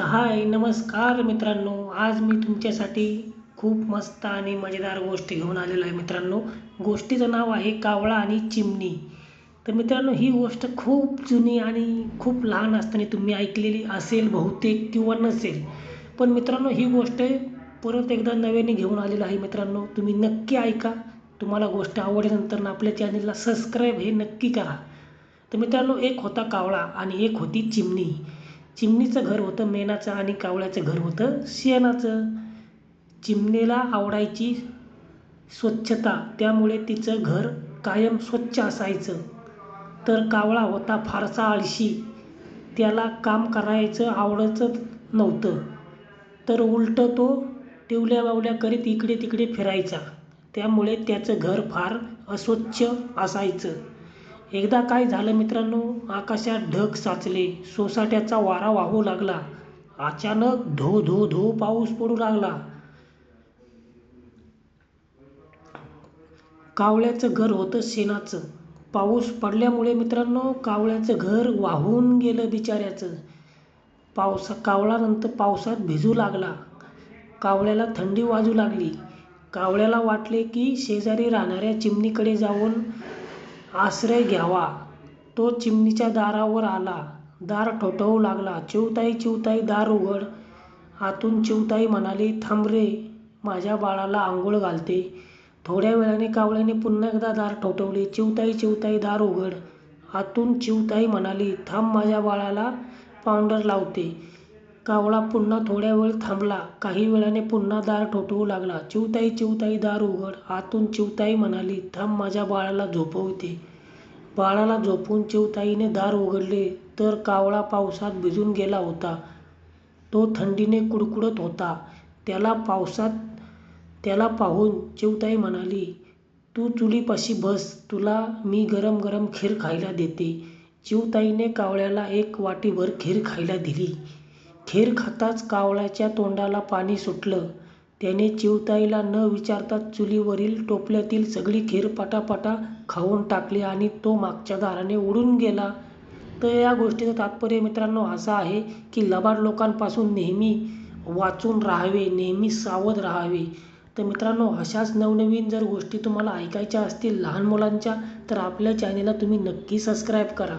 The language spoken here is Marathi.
तर हाय नमस्कार मित्रांनो. आज मी तुमच्यासाठी खूप मस्त आणि मजेदार गोष्ट घेऊन आलेलो आहे मित्रांनो. गोष्टीचं नाव आहे कावळा आणि चिमणी. तर मित्रांनो ही गोष्ट खूप जुनी आणि खूप लहान असताना तुम्ही ऐकलेली असेल बहुतेक किंवा नसेल. पण मित्रांनो ही गोष्ट परत एकदा नव्याने घेऊन आलेलं आहे मित्रांनो. तुम्ही नक्की ऐका. तुम्हाला गोष्ट आवडल्यानंतर आपल्या चॅनलला सबस्क्राईब हे नक्की करा. तर मित्रांनो एक होता कावळा आणि एक होती चिमणी. चिमणीचं घर होतं मेणाचं आणि कावळ्याचं घर होतं शेणाचं चिमणीला आवडायची स्वच्छता त्यामुळे तिचं घर कायम स्वच्छ असायचं. तर कावळा होता फारसा आळशी. त्याला काम करायचं आवडतच नव्हतं. तर उलटं तो टिवल्या बावल्या करीत इकडे तिकडे फिरायचा. त्यामुळे त्याचं घर फार अस्वच्छ असायचं. एकदा काय झालं मित्रांनो? आकाशात ढग साचले. सोसाट्याचा वारा वाहू लागला. अचानक धो धो धो पाऊस पडू लागला. कावळ्याचं घर होतं शेणाचं. पाऊस पडल्यामुळे मित्रांनो कावळ्याचं घर वाहून गेलं बिचाऱ्याचं. पावसा कावळा नंतर पावसात भिजू लागला. कावळ्याला थंडी वाजू लागली. कावळ्याला वाटले की शेजारी राहणाऱ्या चिमणीकडे जाऊन आश्रय घ्यावा. तो चिमणीच्या दारावर आला. दार ठोठावू लागला. चिवताई चिवताई दार उघड. आतून चिवताई म्हणाली थांब रे माझ्या बाळाला आंघोळ घालते. थोड्या वेळाने कावळ्याने पुन्हा एकदा दार ठोठवले. चिवताई चिवताई दार उघड. आतून चिवताई म्हणाली थांब माझ्या बाळाला पावडर लावते. कावळा पुन्हा थोड्या वेळ थांबला. काही वेळाने पुन्हा दार ठोठवू लागला. चिवताई चिवताई दार उघड. आतून चिवताई म्हणाली थांब माझ्या बाळाला झोपवते. बाळाला झोपून चिवताईने दार उघडले तर कावळा पावसात भिजून गेला होता. तो थंडीने कुडकुडत होता. त्याला पावसात त्याला पाहून चिवताई म्हणाली तू चुलीपाशी बस. तुला मी गरम गरम खीर खायला देते. चिवताईने कावळ्याला एक वाटीभर खीर खायला दिली. खीर खाताच कावळ्याच्या तोंडाला पाणी सुटलं. त्याने चिवताईला न विचारता चुलीवरील टोपल्यातील सगळी खीर पटापटा खाऊन टाकली आणि तो मागच्या दाराने उडून गेला. तर या गोष्टीचं तात्पर्य मित्रांनो असं आहे की लबाड लोकांपासून नेहमी वाचून राहावे नेहमी सावध राहावे. तर मित्रांनो अशाच नवनवीन जर गोष्टी तुम्हाला ऐकायच्या असतील लहान मुलांच्या तर आपल्या चॅनेलला तुम्ही नक्की सबस्क्राईब करा.